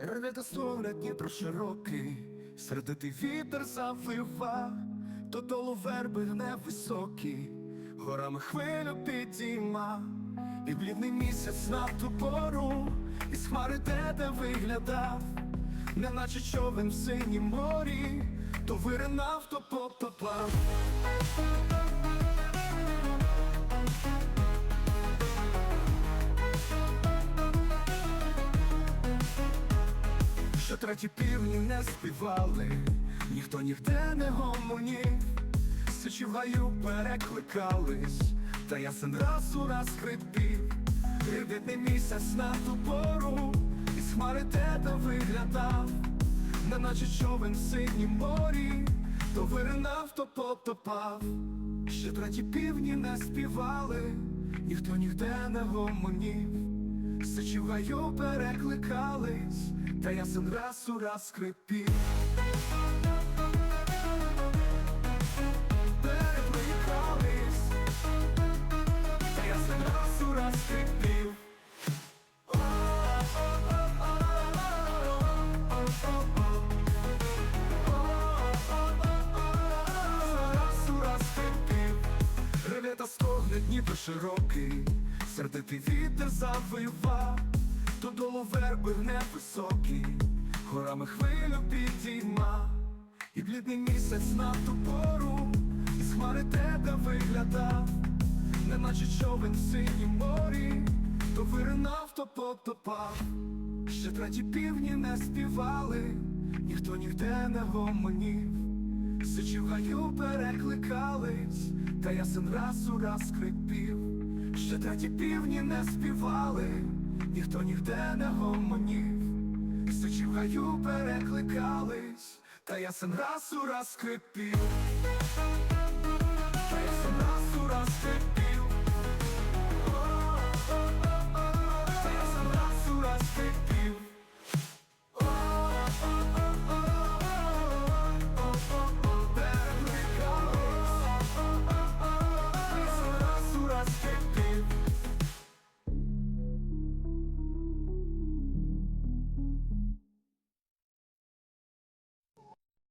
Рве та стогне Дніпро широкий, сердитий вітер завива, то долу верби невисокі, горами хвилю підійма, і блідний місяць на ту пору, із хмари те, де виглядав, неначе човен в синім морі, то виринав, то потопав. Треті півні не співали, ніхто ніде не гомонів, Сичі в гаю перекликались, та ясен раз у раз хрипів, Рідний місяць на ту пору, із хмари теда виглядав, неначе човен в синім морі, то виринав, то потопав. Ще треті півні не співали, ніхто ніде не гомонів. Сичі в гаю перекликались, та ясен раз у раз скрипів. Та ясен раз у раз скрипів. Раз у раз скрипів. Реве та стогне Дніпро широкий, сердитий вітер завива, то долу верби невисокі, горами хвилю підійма, і блідний місяць на ту пору, із хмари тебе виглядав, неначе човен в синім морі, то виринав, то потопав. Ще треті півні не співали, ніхто ніде не гомонів. Сичі в гаю перекликались, та ясен раз у раз скрипів. Ще треті півні не співали, ніхто ніде не гомонів. Сичі в гаю перекликались, та ясен раз у раз скрипів.